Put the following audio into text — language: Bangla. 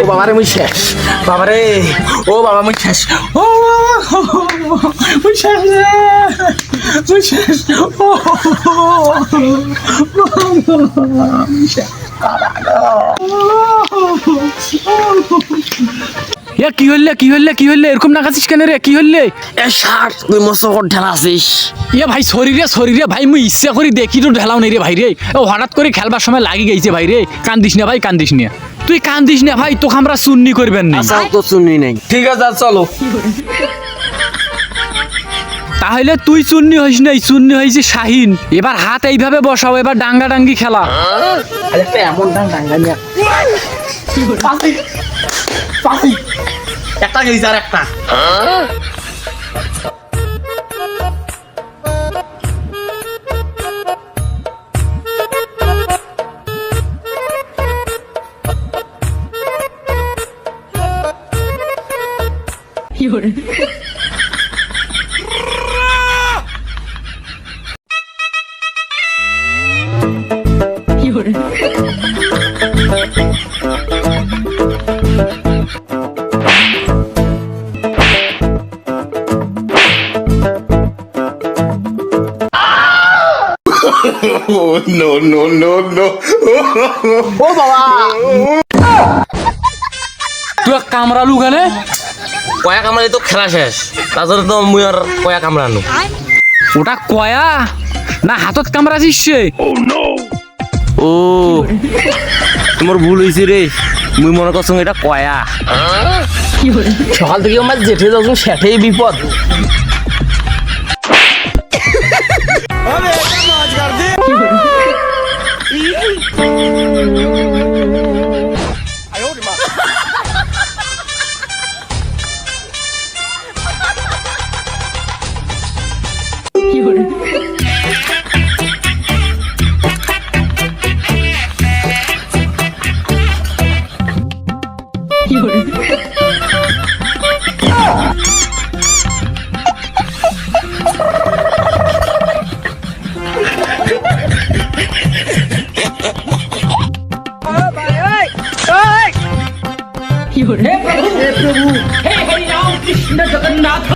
ও বাবারে মুই শেষ। বাবারে ও বাবা মুই শেষ। ও মুই শেষ মুই শেষ। ও এ কি হইলে কি হইলে কি হইলে? এরকম নাকাছিস কেন রে? কি হইলে? এ শার্ট তুই মস্ত কর ঢেলা আছিস। এ ভাই শরীরে শরীরে ভাই মুই ইচ্ছা করি দেখি তো ঢেলাও নেই রে ভাই রে। ও হঠাৎ করে খেলবার সময় লাগি গেছে ভাই রে। কান্দিস না ভাই কান্দিস না। তুই কান্দিস না ভাই তোকে আমরা চুন্নি করবেন না আচ্ছা তো শুনি নাই। ঠিক আছে আর চলো। তাহলে তুই চুন্নি হইস নাই চুন্নি হয়েছে শাহিন। এবার হাত এইভাবে বসাও এবার ডাঙ্গা ডাঙ্গি খেলা এমন ডাঙ্গা একটা। Oh, no, no, no, no. ও বাবা! তুই এক কামড়ালু কেন? কয়া কামড়ালে তো খেলা শেষ। তারপরে তো মুই আর কয়া কামড়ানো। ওটা কয়া? না হাতত কামড়াছিস সে। ও তোমার ভুল হয়েছে রে। মুই মনে করছ এটা কয়া। সকাল থেকে আমার জেঠে যখন সেটাই বিপদ। हे प्रभु हे प्रभु। हे हे राम कृष्ण जगन्नाथ।